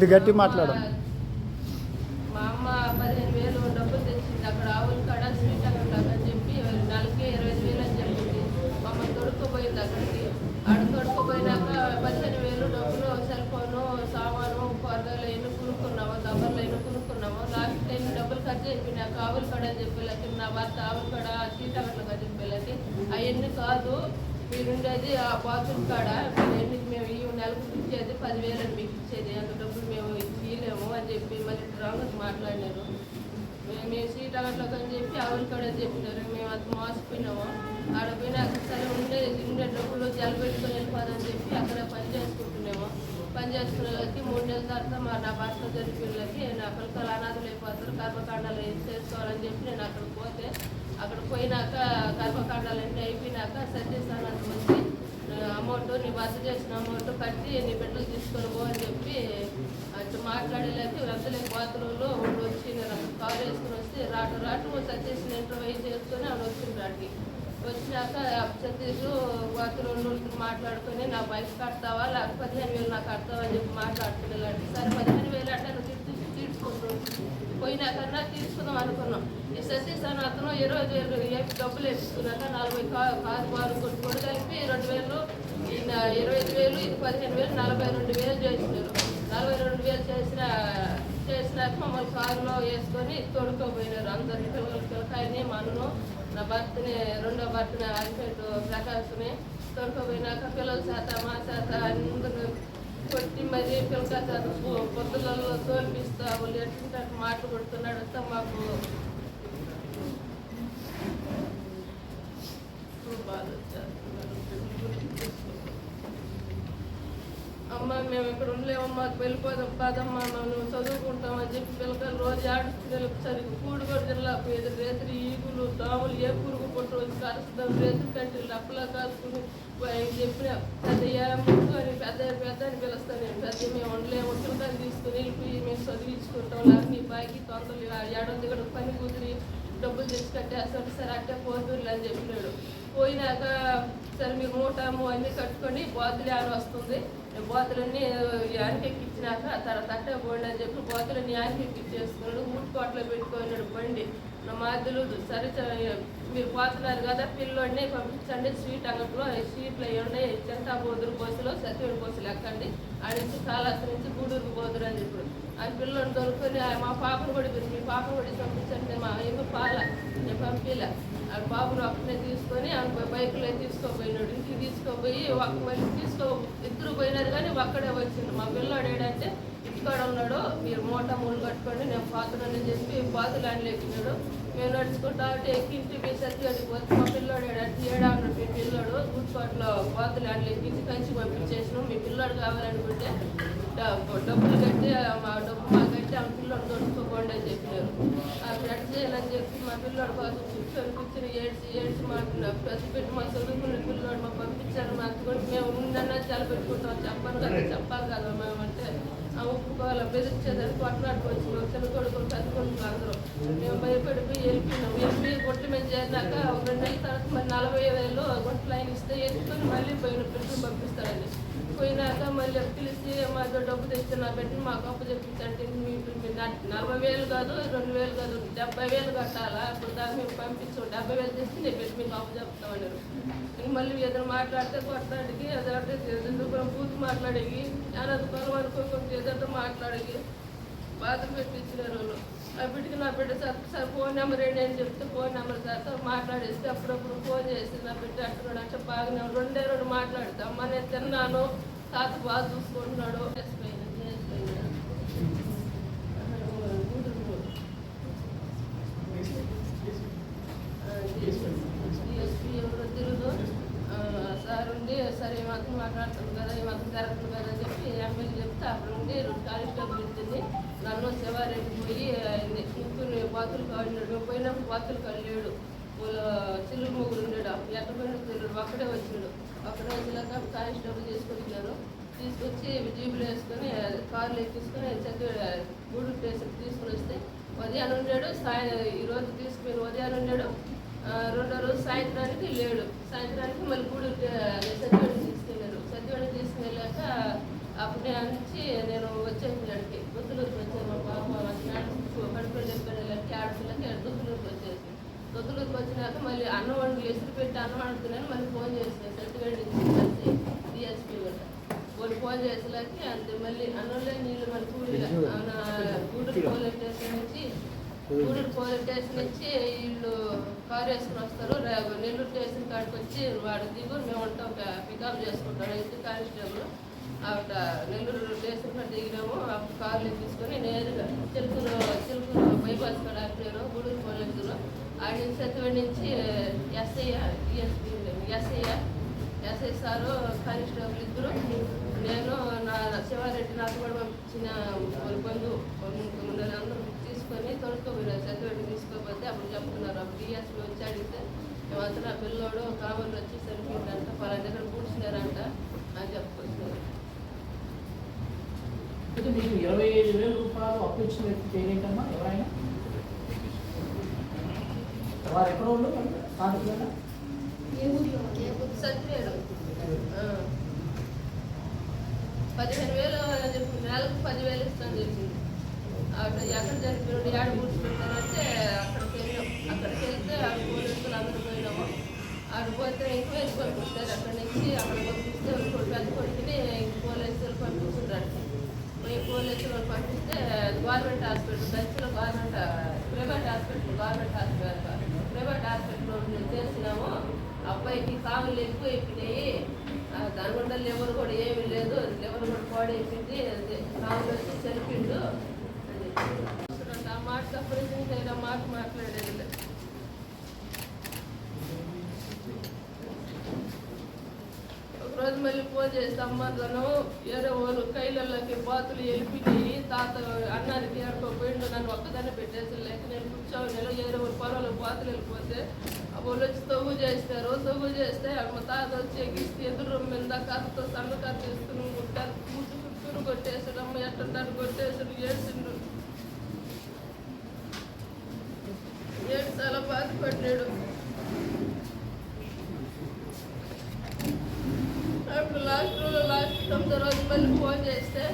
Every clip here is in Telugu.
కొద్ది గట్టి మాట్లాడు. మా అమ్మ పదిహేను వేలు డబ్బులు తెచ్చింది. అక్కడ ఆవుల కాడ స్వీట్ అక్కడ అని చెప్పి నెలకి ఇరవై ఐదు వేలు అని చెప్పింది. మమ్మల్ని తొడుక్కుపోయింది అక్కడికి. ఆడ తొడుక్కుపోయినాక పదిహేను వేలు డబ్బులు సెల్ ఫోను సామాను కూరగాయలు అయినా కొనుక్కున్నాము దబ్బర్లు ఎన్ని కొనుక్కున్నాము లాస్ట్ టైం డబ్బులు ఖర్చు అయిపోయినాక ఆవుల కాడ అని చెప్పేళ్ళకి నా భర్త ఆవుల కాడ సీట్ అక్కడ అని చెప్పేళ్ళకి అవన్నీ కాదు మీరుండేది ఆ బాత్రూమ్ కాడ మీరు ఎన్ని మేము ఈ నెలకు ఇచ్చేది పదివేలు అని మీకు ఇచ్చేది. అంత డబ్బులు మేము ఇవ్వలేము అని చెప్పి మళ్ళీ రాంగ్ మాట్లాడినారు. మేము మేము సీట్ అగట్లోకి అని చెప్పి ఆవిడ కూడా చెప్పినారు. మేము అంత మోసపోయినాము. ఆడ పోయినాక సరే ఉండే ఉండే డబ్బులు జల పెట్టుకొని వెళ్ళిపోదని చెప్పి అక్కడ పని చేసుకుంటున్నాము. పని చేసుకునే వాళ్ళకి మూడు నెలల తర్వాత మా నా భర్త జరిపిల్లకి వాళ్ళకి నా పిల్లలు అనాథలు అయిపోతారు. కర్మకాండాలు ఏం చేసుకోవాలని చెప్పి నేను అక్కడ పోతే అక్కడ పోయినాక కర్మకాండాలు అన్నీ అయిపోయినాక సత్యస్థానానికి వచ్చి అమౌంట్ నీ భర్త చేసిన అమౌంట్ కట్టి నీ బిడ్డలు తీసుకొని పో అని చెప్పి అట్లా మాట్లాడలేక వీళ్ళంతలే బాత్రూంలో వాళ్ళు వచ్చినారు నేను అక్కడ వేసుకుని వస్తే రాటు రాటు సతీష్ ఇంటర్వ్యూ చేసుకొని ఆవిడ వచ్చింది రాటికి వచ్చినాక సతీష్ బాత్రూంలో మాట్లాడుకొని నా బైక్ కడతావా? లేక పదిహేను వేలు నాకు కడతావా? అని చెప్పి మాట్లాడుకునేలాంటి సరే పదిహేను వేలు అంటే నువ్వు తీర్చి పోయినాకన్నా తీసుకుందాం అనుకున్నాం. ఈ సతీష్ అని అతను ఇరవై వేలు ఏపీ డబ్బులు వేసుకున్నాక నలభై కారు కారు బారు కొట్టుకొని కలిపి రెండు వేలు ఇరవై ఐదు వేలు ఇది పదిహేను వేలు నలభై రెండు వేలు చేసినారు. నలభై రెండు వేలు చేసిన చేసినాక మమ్మల్ని కారులో వేసుకొని తోడుకోపోయినారు అందరు. పిల్లలు పిల్లకాయని మనను నా భర్తని రెండో భర్తని హస్బెండ్ ప్రకాశ్ని తోడుకోపోయినాక పిల్లల చేత మా చేత అందరూ కొట్టి మరి పిల్లకాయ చేత పొద్దులలో తోలిపిస్తా వాళ్ళు ఎట్టుంటే మాటలు కొడుతున్నాడు వస్తా మాకు బాధ వచ్చారు మేము ఇక్కడ ఉండలేమమ్మా వెళ్ళిపోదాం కాదమ్మా మేము చదువుకుంటాం అని చెప్పి పిల్లకాయలు రోజు ఆడుతున్నారు సరిగ్గా కూడుగోడు కూడా తినలేకపోయేది రేత్రి ఈగులు దోమలు ఏ పురుగు పుట్టు వచ్చి కలుస్తాం రేత్రి కంటే అప్పలా కాసుకుని ఆయన చెప్పిన పెద్ద ముందు అని పెద్ద పెద్ద అని పిలుస్తాను నేను. పెద్ద మేము ఉండలేము పిల్లకాయలు తీసుకుని వెళ్ళిపోయి మేము చదివించుకుంటాం. లేకపోతే మీ బాయికి తొందరలు ఏడో కూడా పని కుదిరి డబ్బులు తెచ్చి కట్టేస్తాడు సరే అట్టే పోతుర్లే అని చెప్పినాడు. పోయినాక సరే మీరు మూటాము అన్నీ కట్టుకొని బాతులు ఆడ వస్తుంది? బాతులన్నీ ఎక్కించినాక తర్వాత అట్టే పోండి అని చెప్పి బాతులన్నీ యానికెక్కిచ్చేసుకున్నాడు ముట్టుకోట్లో పెట్టుకున్నాడు బండి. నా మాధ్యులు సరే మీరు పోతున్నారు కదా పిల్లోడిని పంపించండి. స్వీట్ అంగట్లో స్వీట్లు అవి ఉన్నాయి? చెంటా బోదురు బస్సులో సత్యుడి బస్సులు ఎక్కండి. ఆడ నుంచి కాళహస్తి నుంచి గూడూరుకు పోదురు అని చెప్పాడు. ఆ పిల్లోని దొరుకుని మా పాపను కూడా మీ పాపను కూడా పంపించండి మా ఏమో పాల ఇలా పంపిలే ఆ బాబును ఒక్కనే తీసుకొని ఆమె బైక్లో తీసుకోపోయినాడు. ఇంటికి తీసుకోపోయి ఒక మళ్ళీ తీసుకో ఇద్దరు పోయినారు కానీ ఒక్కడే వచ్చింది మా పిల్లోడు ఏడంటే ఇంటికాడ ఉన్నాడు మీరు మూట మూలు కట్టుకోండి నేను పోతున్నానని చెప్పి బాతులు అని ఎక్కినాడు మేము నడుచుకుంటా అంటే ఎక్కి ఇంటికి పోయి పోతే మా పిల్లోడు ఏడంటే ఏడా ఉన్నాడు మీ పిల్లోడు? గుడ్కోట్లో పాతులు అని ఎక్కించి కంచి పంపించేసినాం మీ పిల్లోడు కావాలనుకుంటే డబ్బులు కట్టి మా డబ్బు మా ఆ పిల్లోడు దొరుకుకోండి అని చెప్పినారు. అప్పుడు ఎట్ చేయాలని చెప్పి మా పిల్లోడు కోసం కూర్చొని కూర్చొని ఏడ్చి ఏడ్చి మాట్లాడు ప్రతి పెట్టి మా చదువుకున్న పిల్లోడు మాకు పంపించారు మా అత్త మేము ఉందన్నా చాలా పెట్టుకుంటాం. చెప్పాను కదా చెప్పాలి కదా మేము అంటే ఆ ఒప్పుకోవాలి బెదిరించేదానికి కొట్టనాడుకు వచ్చి చిన్న కొడుకులు పెద్ద కొడుకులు అందరూ. మేము భయపడిపోయి వెళ్ళిపోయినాం. వెళ్ళిపోయి గుట్ల మీద చేరినాక ఒక రెండు నెలల తర్వాత మరి నలభై వేలు గుంటలు ఆయన ఇస్తే ఎత్తుకొని మళ్ళీ పోయిన పిల్లలు పంపిస్తారండి పోయినాక మళ్ళీ పిలిచి మాతో డబ్బు తెచ్చి నా పెట్టి మాకు అప్పు చెప్పించండి. మీకు నలభై వేలు కాదు రెండు వేలు కాదు డెబ్బై వేలు కట్టాలా? ఇప్పుడు దాన్ని మేము పంపించాం డెబ్బై వేలు తెచ్చి నేను పెట్టి మీకు అప్పు చెప్తామన్నారు ఇంక మళ్ళీ ఏదైనా మాట్లాడితే కొట్టడానికి ఎదురంటే ఎదురు పూర్తి మాట్లాడేగి అనంత పొలం అనుకోకుండా ఏదంటే మాట్లాడేవి బాధలు పెట్టించిన వాళ్ళు. ఆ బిడ్డకి నా బిడ్డ సార్ సార్ ఫోన్ నెంబర్ ఏంటి అని చెప్తే ఫోన్ నెంబర్ సార్తో మాట్లాడేస్తే అప్పుడప్పుడు ఫోన్ చేసి నా బిడ్డ అంటున్నాడు అంటే బాగా రెండే రెండు మాట్లాడతాం అమ్మ నేను తిన్నాను తాత బాగా చూసుకుంటున్నాడు. డిఎస్పీ ఎవరో తిరుగు సార్ ఉండి సరే మాత్రం మాట్లాడుతుంది కదా ఈ మాత్రం జరుగుతుంది కదా అని చెప్పి ఎమ్మెల్యే చెప్తే అక్కడ ఉండి రెండు కానిస్టేబుల్ ఇచ్చింది. నన్ను శివారెడ్డి పోయి ఆయన్ని ముగ్గురు బాతులు కాడినాడు పోయినప్పుడు బాతులు కాలేడు వాళ్ళ చిల్లు ముగ్గురు ఉన్నాడు ఎక్కడ పోయినా తెలియడు అక్కడే వచ్చాడు. అక్కడే వచ్చినాక కానిస్టేబుల్ తీసుకొచ్చారు తీసుకొచ్చి జీబులు వేసుకొని కార్లు ఎక్కించుకొని చక్కగా గూడూరు స్టేషన్ తీసుకుని వస్తే ఉదయాన్నే ఉండాడు సాయం ఈరోజు తీసుకుని ఉదయాన్నే ఉండాడు రెండో రోజు సాయంత్రానికి లేడు. సాయంత్రానికి మళ్ళీ గూడూరు సత్యవాడి తీసుకెళ్ళారు. సత్యవాడి తీసుకెళ్ళాక అప్పుడు నేను నుంచి నేను వచ్చేసి అడిగి గుర్తులోకి వచ్చాను మా పాప కడుపులో చెప్పాడుకి ఆడపిల్లకి గుంతులూరుకి వచ్చేసి వచ్చినాక మళ్ళీ అన్నం వండి ఎసురు పెట్టి అన్నం వండుతున్నాను మళ్ళీ ఫోన్ చేసిన సత్తివేడి కలిసి డిఎస్పీ కూడా వాళ్ళు ఫోన్ చేసేలాకి అంతే. మళ్ళీ అన్నంలో నీళ్ళు మళ్ళీ కూలి గూడూరు పోలీస్ స్టేషన్ నుంచి గూడూరు పోలీస్ స్టేషన్ నుంచి వీళ్ళు కారు వేసుకుని వస్తారు. నెల్లూరు స్టేషన్ కాడికి వచ్చి వాడు దిగు మేము ఉంటాం. పికప్ చేసుకుంటాం. అయితే కానిస్టేబుల్ ఆవిడ నెల్లూరు స్టేషన్ కాడ దిగినాము. ఆ కార్లు తీసుకొని నేరుగా చిలుకూరు చిలుకూరు బైపాస్ కాడ ఆపినారు గూడూరు పోలీసులు ఆడి నుంచి నుంచి SI SI SI sir constable ఇద్దరు. నేను నా శివారెడ్డి నాకు కూడా పంపించిన అందరూ తీసుకొని తొడుకోపోయినారు చదివాడు తీసుకోకపోతే అప్పుడు చెప్తున్నారు. అప్పుడు డిఎస్పీ వచ్చి అడిగితే మేమంతా నా పిల్లోడు కావాలి వచ్చి సరిపోయిందంట పలానా దగ్గర కూర్చున్నారంట అని చెప్పుకొచ్చినారు ఇరవై ఐదు వేల రూపాయలు అప్పు ఇచ్చిన వ్యక్తి పేరేంటమ్మా? ఎవరైనా? వారు ఎక్కడ వాళ్ళు స్థానికులైనా పదిహేను వేలు చెప్పి నెలకు పదివేలు ఇస్తాను చెప్పింది ఆవిడ ఎక్కడ చనిపోయినాడు ఏడ కూర్చుంటారంటే అక్కడికి వెళ్ళాం అక్కడికి వెళ్తే ఆడ పోలీసులు అందరూ పోయినాము ఆడ పోతే ఎంక్వైరీ పంపిస్తారు అక్కడి నుంచి అక్కడ పంపిస్తే ఇంకోటి పెద్ద కొడుకుని పోలీసులు పంపించారు పోయి పోలీసులు వాళ్ళు పంపిస్తే గవర్నమెంట్ హాస్పిటల్ దక్షిణ government private hospital government hospital కాదు. ప్రైవేట్ హాస్పిటల్లో చేసినాము అబ్బాయికి కావులు ఎక్కువ అయిపోయినాయి ఆ, దాని వల్ల లివర్ కూడా ఏమీ లేదు లివర్ కూడా పాడైపోయింది అది కావులు వచ్చి చనిపోయిండు అది చెప్పి. ఆ మాట ఆపరేషన్ చేయడం మాట మాట్లాడేది లేదు. ఒకరోజు మళ్ళీ ఫోన్ చేస్తే అమ్మను వేరే వాళ్ళు కైలలోకి బాతులు వెళ్ళిపోయి తాత అన్నానికి ఏడుకోపోయిండు నన్ను ఒక్కదాన్ని పెట్టేసి లేక నేను కూర్చోని నెల వేరే వాళ్ళు పొలంలో బాతులు వెళ్ళిపోతే వాళ్ళు వచ్చి తవ్వు చేస్తారు తవ్వు చేస్తే మా తాత వచ్చి ఎగిస్తే ఎదురు మీద కథతో సన్న కథ తీసుకుని ముట్టారు ముట్టు చుట్టూరు కొట్టేసడం ఏడ్చిండు ఏడు చాలా బాధపడ్డాడు అప్పుడు లాస్ట్ రోజు లాస్ట్ తొమ్మిదో రోజు మళ్ళీ ఫోన్ చేస్తే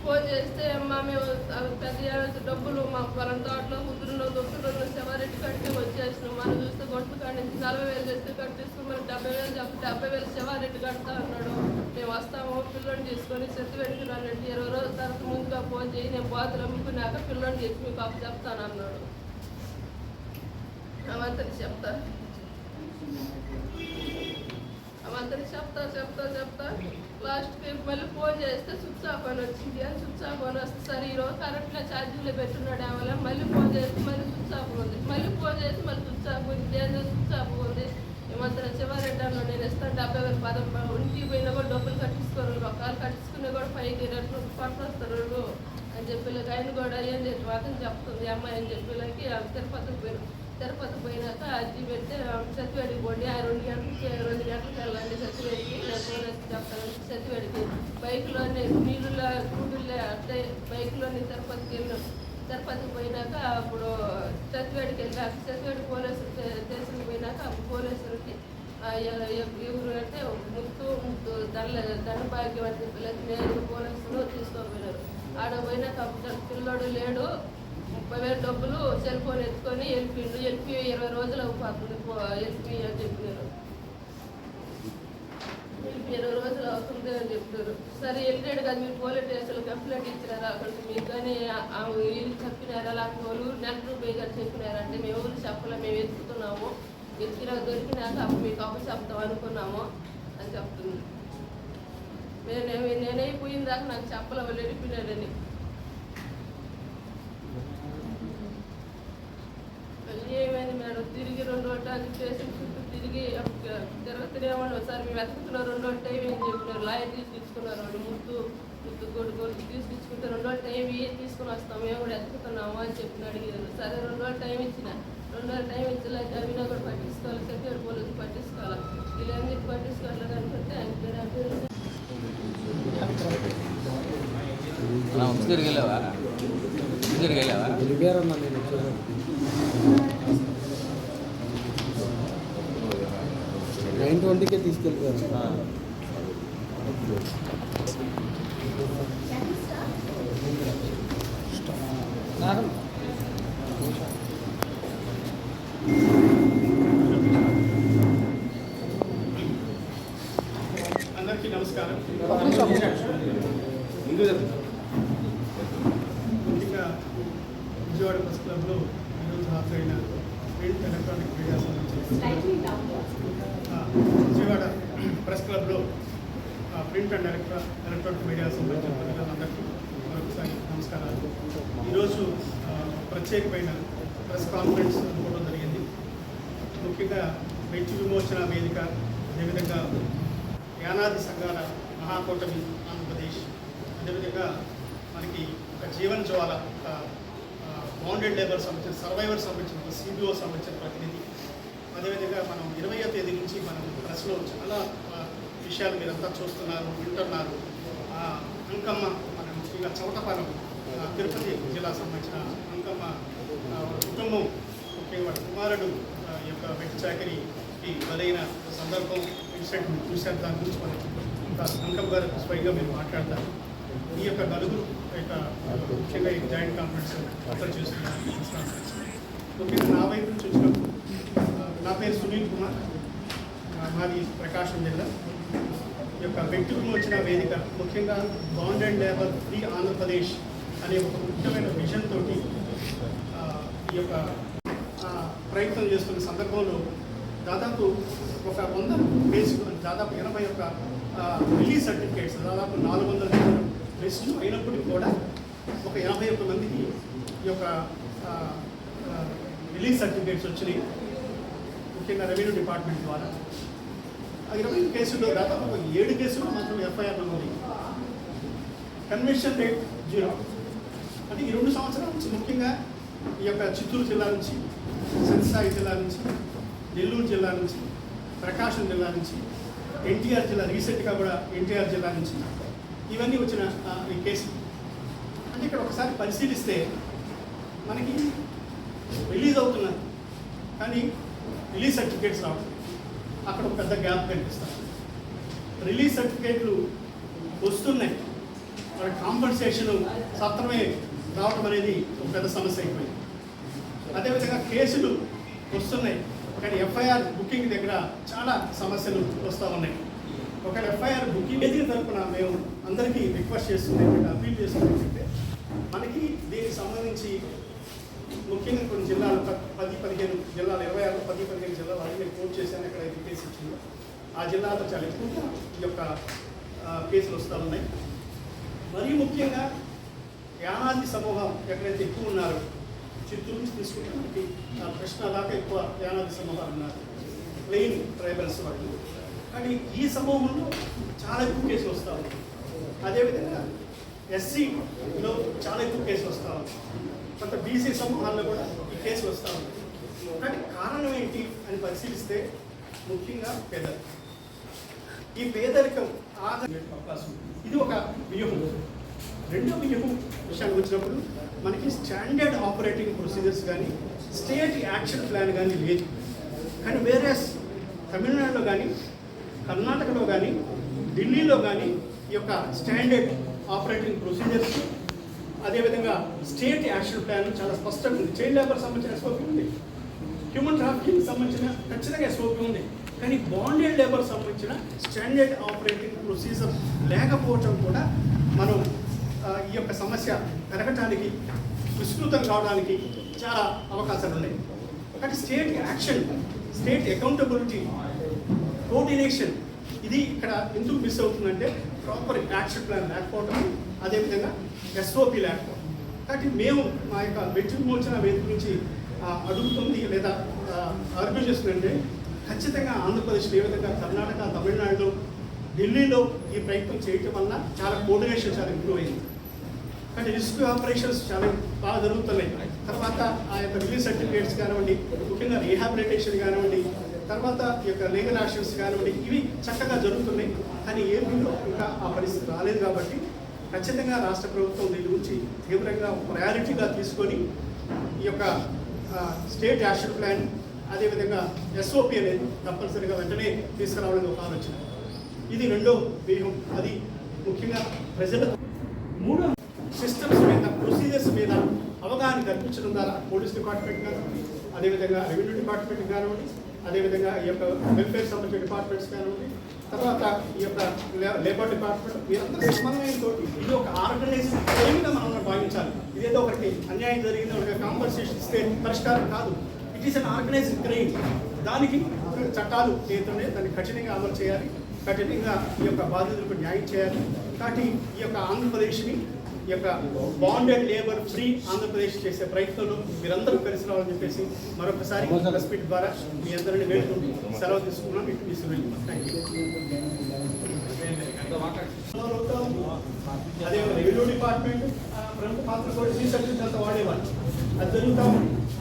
ఫోన్ చేస్తే అమ్మ మేము అవి పెద్ద ఏడాది డబ్బులు మా పొలం తోటలో కుదురులో దొక్కులో శివారెడ్డి కడితే వచ్చేసినాం మనం చూస్తే గొంతు కాడి నుంచి నలభై వేలు తెస్తే కట్టిస్తూ మరి డెబ్బై వేలు చెప్పి డెబ్బై వేలు శివారెడ్డి కడతా అన్నాడు మేము వస్తాము పిల్లని తీసుకొని చెత్తిపెడికి రానంటే ఇరవై రోజుల తర్వాత ముందుగా ఫోన్ చేయి నేను బాతులు అమ్ముకున్నాక పిల్లని చేసి మీకు అప్పు చెప్తాను అన్నాడు. అవంతని చెప్తా. అవంతని చెప్తా చెప్తా చెప్తా. లాస్ట్కి మళ్ళీ ఫోన్ చేస్తే స్విచ్ ఆఫ్ అని వచ్చింది. అని స్విచ్ ఆఫ్ అని వస్తే సరే ఈరోజు కరెంట్లో ఛార్జింగ్లో పెట్టున్నాడు ఏమో మళ్ళీ ఫోన్ చేస్తే మళ్ళీ స్విచ్ ఆఫ్ ఉంది. మళ్ళీ ఫోన్ చేసి మళ్ళీ స్విచ్ ఆఫ్ ఉంది. దేని స్విచ్ ఆఫ్ ఉంది. ఏమంటారు శివారెడ్డి అన్న నేను ఇస్తాను డెబ్బై వేలు పదం ఇంటికి పోయినా కూడా డబ్బులు కట్టించుకోరు ఒకవేళ కట్టించుకునే కూడా పైకి రెండు పట్టుకొస్తారు. అని చెప్పి ఆయన కూడా ఏం చేసి మాత్రం చెప్తుంది అమ్మాయి అని చెప్పి తిరుపతికి పోయిన తిరుపతికి పోయినాక అర్జీ పెడితే సత్యవేడికి పోండి ఆ రెండు గంటలకి రెండు గంటలకు వెళ్ళండి సత్యవేడికి నేను చెప్తాను సత్యవేడికి. బైక్లోనే నీళ్ళు కూడుల్లో అంటే బైక్లోనే తిరుపతికి వెళ్ళాం. తిరుపతికి పోయినాక అప్పుడు సత్యవేడికి వెళ్ళాక సత్యవేడి పోలీసులు స్టేషన్కి పోయినాక పోలీసులకి ఎవరు అంటే ముత్తు ముత్తు దండ దండ భాగ్యం అని చెప్పి నేను పోలీసులు తీసుకోపోయినారు. ఆడ పోయినాక అప్పుడు పిల్లోడు లేడు ముప్పై వేలు డబ్బులు సెల్ ఫోన్ ఎత్తుకొని వెళ్ళిపోయిండు ఎల్పి ఇరవై రోజులు అవుతుంది ఎల్పి అని చెప్పినారు వెళ్ళి ఇరవై రోజులు అవుతుంది అని చెప్తారు సరే వెళ్ళాడు కదా మీరు పోలీస్ స్టేషన్లో కంప్లైంట్ ఇచ్చినారా? అక్కడికి మీకు కానీ వీళ్ళు చెప్పినారా? లేకపోతే వాళ్ళు నెట్ రూపాయి గారు చెప్పినారంటే మేము ఎవరు చెప్పలే మేము ఎత్తుకున్నాము ఎత్తినా దొరికినాక అప్పుడు మీకు అప్పు చెప్తాం అనుకున్నాము అని చెప్తుంది. నేను నేనైపోయిన దాకా నాకు చెప్పలే వాళ్ళు ఏమైంది మేడం? తిరిగి రెండు రోజులు అది తిరిగి తిరుగుతూనే ఉన్నాం సార్ మేము వెతుకుతున్నాం రెండు రోజులు టైం ఏం చెప్పినారు లాయర్ తీసుకొచ్చుకున్నారు వాళ్ళు. ముద్దు ముద్దు కొడు కొడుకు తీసుకొచ్చుకుంటే రెండు రోజులు టైం ఏ తీసుకుని వస్తాం. మేము కూడా ఎత్తుకుతున్నాము అని చెప్పిన అడిగారు. సరే రెండు రోజులు టైం ఇచ్చిన. రెండు రోజులు టైం ఇచ్చలేక అవినా కూడా పట్టించుకోవాలి. సెక్యూరిటీ పోలీసు పట్టించుకోవాలి? వీళ్ళు ఏం చెప్పి పట్టించుకోవాలి అనుకుంటే ఆయన నా దగ్గరికి వెళ్ళావా? దగ్గరికి వెళ్ళావా ట్వంటీకే తీసుకెళ్ళిపోయారు నాకు ప్రత్యేకమైన ప్రెస్ కాన్ఫరెన్స్ అనుకోవడం జరిగింది. ముఖ్యంగా వెచ్చి విమోచన వేదిక అదేవిధంగా యానాది సంఘాల మహాకూటమి ఆంధ్రప్రదేశ్ అదేవిధంగా మనకి ఒక జీవన జ్వాల ఒక బాండెడ్ లేబర్ సంబంధించిన సర్వైవర్ సంబంధించిన ఒక సిబిఓ సంబంధించిన ప్రతినిధి. అదేవిధంగా మనం ఇరవయో తేదీ నుంచి మనం ప్రెస్లో చాలా విషయాలు మీరంతా చూస్తున్నారు వింటున్నారు. ఆ, అంకమ్మ మన ముఖ్యంగా చౌటపాలెం తిరుపతి జిల్లా సంబంధించిన అంకమ్మ కుటుంబం ముఖ్యంగా వాడి కుమారుడు యొక్క వెట్టి చాకరికి బలైన సందర్భం ఇన్సిడెంట్ చూశారు దాని గురించి మనం అంకమ్ గారు స్వయంగా మీరు మాట్లాడతారు. ఈ యొక్క నలుగురు యొక్క ముఖ్యంగా ఈ జాయింట్ కాన్ఫరెన్స్ అక్కడ చేస్తున్నారు ముఖ్యంగా నా వైపు నుంచి వచ్చినప్పుడు నా పేరు సునీల్ కుమార్ మాది ప్రకాశం జిల్లా. ఈ యొక్క వ్యక్తి వచ్చిన వేదిక ముఖ్యంగా bond and labour free Andhra Pradesh అనే ఒక ముఖ్యమైన మిషన్ తోటి ఈ యొక్క ప్రయత్నం చేస్తున్న సందర్భంలో దాదాపు ఒక వంద బేసిక్ దాదాపు ఎనభై ఒక్క రిలీజ్ సర్టిఫికేట్స్ దాదాపు నాలుగు వందల రిజిస్టర్ అయినప్పటికీ కూడా ఒక ఎనభై ఒక్క మందికి ఈ యొక్క రిలీజ్ సర్టిఫికేట్స్ వచ్చినాయి. ముఖ్యంగా రెవెన్యూ డిపార్ట్మెంట్ ద్వారా. ఆ ఇరవై కేసుల్లో దాదాపు ఒక ఏడు కేసులు మాత్రం ఎఫ్ఐఆర్ నమోదు కన్వెన్షన్ రేట్ జీరో అంటే ఈ రెండు సంవత్సరాల నుంచి ముఖ్యంగా ఈ యొక్క చిత్తూరు జిల్లా నుంచి సత్యసాయి జిల్లా నుంచి నెల్లూరు జిల్లా నుంచి ప్రకాశం జిల్లా నుంచి ఎన్టీఆర్ జిల్లా రీసెంట్గా కూడా ఎన్టీఆర్ జిల్లా నుంచి ఇవన్నీ వచ్చిన ఈ కేసులు. అంటే ఇక్కడ ఒకసారి పరిశీలిస్తే మనకి రిలీజ్ అవుతున్నారు. కానీ రిలీజ్ సర్టిఫికేట్స్ రావట్లేదు అక్కడ ఒక పెద్ద గ్యాప్ కనిపిస్తుంది. రిలీజ్ సర్టిఫికేట్లు వస్తున్నాయి. వాళ్ళ కాంపన్సేషన్ సత్రమే రావటం అనేది ఒక పెద్ద సమస్య అయిపోయింది. అదేవిధంగా కేసులు వస్తున్నాయి. కానీ ఎఫ్ఐఆర్ బుకింగ్ దగ్గర చాలా సమస్యలు వస్తూ ఉన్నాయి. ఒక ఎఫ్ఐఆర్ బుకింగ్ ఎదిగిన తరపున మేము అందరికీ రిక్వెస్ట్ చేస్తుంది ఏంటంటే అప్పీల్ చేస్తుంది ఏంటంటే మనకి దీనికి సంబంధించి ముఖ్యంగా కొన్ని జిల్లాలు ప- పది పదిహేను జిల్లాలు ఇరవై ఆరు పది పదిహేను జిల్లాలు అన్ని నేను కోట్ చేశాను ఇక్కడ అయితే కేసు ఇచ్చిందో ఆ జిల్లాలో చాలా ఎక్కువగా ఈ యొక్క కేసులు వస్తూ ఉన్నాయి. మరీ ముఖ్యంగా యానాది సమూహం ఎక్కడైతే ఎక్కువ ఉన్నారో చిత్తూరు నుంచి తీసుకుంటే మనకి ఆ, దాకా ఎక్కువ యానాది సమూహాలు ఉన్నారు. ప్లెయిన్ ట్రైబల్స్ వాళ్ళు. కానీ ఈ సమూహంలో చాలా ఎక్కువ కేసులు వస్తూ ఉన్నాయి. అదేవిధంగా ఎస్సీలో చాలా ఎక్కువ కేసులు వస్తూ ఉన్నాయి. కొంత బీసీ సమూహాల్లో కూడా ఈ కేసులు వస్తూ ఉన్నాయి. కానీ కారణం ఏంటి అని పరిశీలిస్తే ముఖ్యంగా పేదరికం. ఈ పేదరికం ఆధార అవకాశం ఇది ఒక వ్యూహం. రెండో వ్యూహం విషయానికి వచ్చినప్పుడు మనకి స్టాండర్డ్ ఆపరేటింగ్ ప్రొసీజర్స్ కానీ స్టేట్ యాక్షన్ ప్లాన్ కానీ లేదు. కానీ వేరే తమిళనాడులో కానీ కర్ణాటకలో కానీ ఢిల్లీలో కానీ ఈ యొక్క స్టాండర్డ్ ఆపరేటింగ్ ప్రొసీజర్స్ అదేవిధంగా స్టేట్ యాక్షన్ ప్లాన్ చాలా స్పష్టంగా ఉంది. చైల్డ్ లేబర్ సంబంధించిన ఎస్ఓపి ఉంది. హ్యూమన్ ట్రాఫికింగ్ సంబంధించిన ఖచ్చితంగా ఎస్ఓపి ఉంది. కానీ బాండెడ్ లేబర్ సంబంధించిన స్టాండర్డ్ ఆపరేటింగ్ ప్రొసీజర్ లేకపోవటం కూడా మనం ఈ యొక్క సమస్య పెరగటానికి విస్తృతం కావడానికి చాలా అవకాశాలు ఉన్నాయి. కానీ state action state accountability coordination ఇది ఇక్కడ ఎందుకు మిస్ అవుతుందంటే ప్రాపర్ యాక్షన్ ప్లాన్ లేకపోవడం అదేవిధంగా ఎస్ఓపి లేకపోవడం కాబట్టి మేము మా యొక్క వెట్టి మోచన వేదిక నుంచి అడుగుతుంది లేదా ఆర్గ్యూ చేస్తుందంటే ఖచ్చితంగా ఆంధ్రప్రదేశ్లో ఏ విధంగా కర్ణాటక తమిళనాడులో ఢిల్లీలో ఈ ప్రయత్నం చేయటం వల్ల చాలా కోఆర్డినేషన్ చాలా ఇంప్రూవ్ అయింది. కానీ రిస్క్ ఆపరేషన్స్ చాలా బాగా జరుగుతున్నాయి. తర్వాత ఆ యొక్క రిలీజ్ సర్టిఫికేట్స్ కానివ్వండి ముఖ్యంగా రీహాబిలిటేషన్ కానివ్వండి తర్వాత ఈ యొక్క లీగల్ యాక్షన్స్ కానివ్వండి ఇవి చక్కగా జరుగుతున్నాయి. కానీ ఏపీలో ఇంకా ఆ పరిస్థితి రాలేదు కాబట్టి ఖచ్చితంగా రాష్ట్ర ప్రభుత్వం దీని గురించి తీవ్రంగా ప్రయారిటీగా తీసుకొని ఈ యొక్క స్టేట్ యాక్షన్ ప్లాన్ అదేవిధంగా ఎస్ఓపి అనేది తప్పనిసరిగా వెంటనే తీసుకురావడం ఒక ఆలోచన. ఇది రెండో వ్యూహం. అది ముఖ్యంగా ప్రజలకు మూడో సిస్టమ్స్ మీద ప్రొసీజర్స్ మీద అవగాహన కల్పించడం ద్వారా పోలీస్ డిపార్ట్మెంట్ కానివ్వండి అదేవిధంగా రెవెన్యూ డిపార్ట్మెంట్ కానివ్వండి అదేవిధంగా ఈ యొక్క వెల్ఫేర్ సంబంధించిన డిపార్ట్మెంట్స్ కానివ్వండి తర్వాత ఈ యొక్క లేబర్ డిపార్ట్మెంట్ వీరందరూ సమన్వయంతో ఇది ఒక ఆర్గనైజ్ మనం భావించాలి? ఇదేదో ఒకటి అన్యాయం జరిగింది ఒక కాంపన్సేషన్ ఇస్తే పరిష్కారం కాదు. It is unorganised crime దానికి చట్టాలు ఏదైతే దాన్ని కఠినంగా అమలు చేయాలి కఠినంగా ఈ యొక్క బాధితులకు న్యాయం చేయాలి. కాబట్టి ఈ యొక్క ఆంధ్రప్రదేశ్ని ఈ యొక్క బాండెడ్ లేబర్ ఫ్రీ ఆంధ్రప్రదేశ్ చేసే ప్రయత్నంలో మీరందరూ కలిసి రావాలని చెప్పేసి మరొకసారి ప్రెస్ మీట్ ద్వారా మీ అందరిని వేడుకుంటూ సెలవు తీసుకున్నాం ఇటు యూ అదే రెవెన్యూ డిపార్ట్మెంట్ ప్రముఖ పాత్ర కూడా రీసెర్చ్ అంతా వాడేవాళ్ళు. అది జరుగుతాం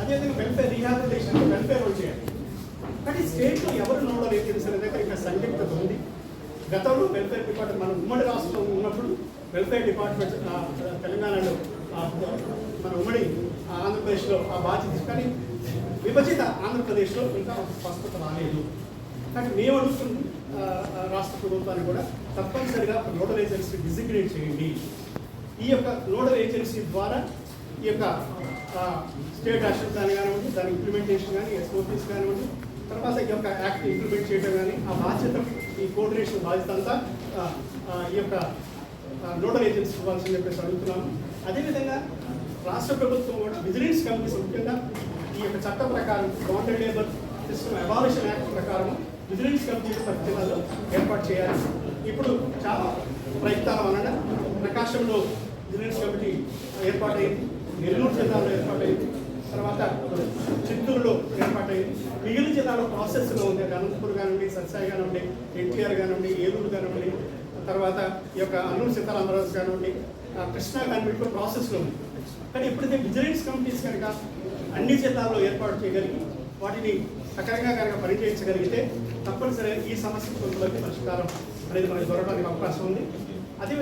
అదేవిధంగా వెల్ఫేర్ రీహాబిలిటేషన్ వెల్ఫేర్ రోల్ చేయాలి. కానీ స్టేట్లో ఎవరు నోడల్ ఏజెన్సీ అనే దగ్గర ఇంకా సందిగ్ధత ఉంది. గతంలో వెల్ఫేర్ డిపార్ట్మెంట్ మన ఉమ్మడి రాష్ట్రంలో ఉన్నప్పుడు వెల్ఫేర్ డిపార్ట్మెంట్ తెలంగాణలో మన ఉమ్మడి ఆంధ్రప్రదేశ్లో ఆ బాధ్యత కానీ విభజిత ఆంధ్రప్రదేశ్లో ఇంకా స్పష్టత రాలేదు. కానీ మేము అడుగుతుంది రాష్ట్ర ప్రభుత్వాన్ని కూడా తప్పనిసరిగా నోడల్ ఏజెన్సీ డిజిగ్నేట్ చేయండి. ఈ యొక్క నోడల్ ఏజెన్సీ ద్వారా ఈ యొక్క స్టేట్ యాక్షన్ ప్లాన్ కానివ్వండి దాని ఇంప్లిమెంటేషన్ కానీ ఎస్ఓపీస్ కానివ్వండి తర్వాత ఈ యొక్క యాక్ట్ ఇంప్లిమెంట్ చేయడం కానీ ఆ బాధ్యత ఈ కోఆర్డినేషన్ బాధ్యత అంతా ఈ యొక్క నోడల్ ఏజెన్సీ ఇవ్వాల్సింది చెప్పేసి అడుగుతున్నాము అదేవిధంగా రాష్ట్ర ప్రభుత్వం కూడా విజిలెన్స్ కమిటీస్ ముఖ్యంగా ఈ యొక్క చట్టం ప్రకారం government labour system abolition act ప్రకారం విజిలెన్స్ కమిటీలు ప్రతి ఏర్పాటు చేయాలి. ఇప్పుడు చాలా ప్రయత్నాల వలన ప్రకాశంలో విజిలెన్స్ కమిటీ ఏర్పాటైంది నెల్లూరు జిల్లాలో ఏర్పాటైంది తర్వాత చిత్తూరులో ఏర్పాటైంది. మిగిలిన జిల్లాలో ప్రాసెస్లో ఉంది అనంతపూర్ అనంతపురం కానివ్వండి సత్సాయి కానివ్వండి ఎన్టీఆర్ కానివ్వండి ఏలూరు కానివ్వండి తర్వాత ఈ యొక్క అల్లూరు సీతారామరాజు కానివ్వండి ఆ కృష్ణా కానివ్వండి కూడా ప్రాసెస్లో ఉంది. కానీ ఎప్పుడైతే విజిలెన్స్ కమిటీస్ కనుక అన్ని జిల్లాల్లో ఏర్పాటు చేయగలిగి వాటిని సక్రమంగా కనుక పనిచేయించగలిగితే తప్పనిసరిగా ఈ సమస్య కొంతవరకు పరిష్కారం అనేది మనకు దొరకడానికి అవకాశం ఉంది. అదే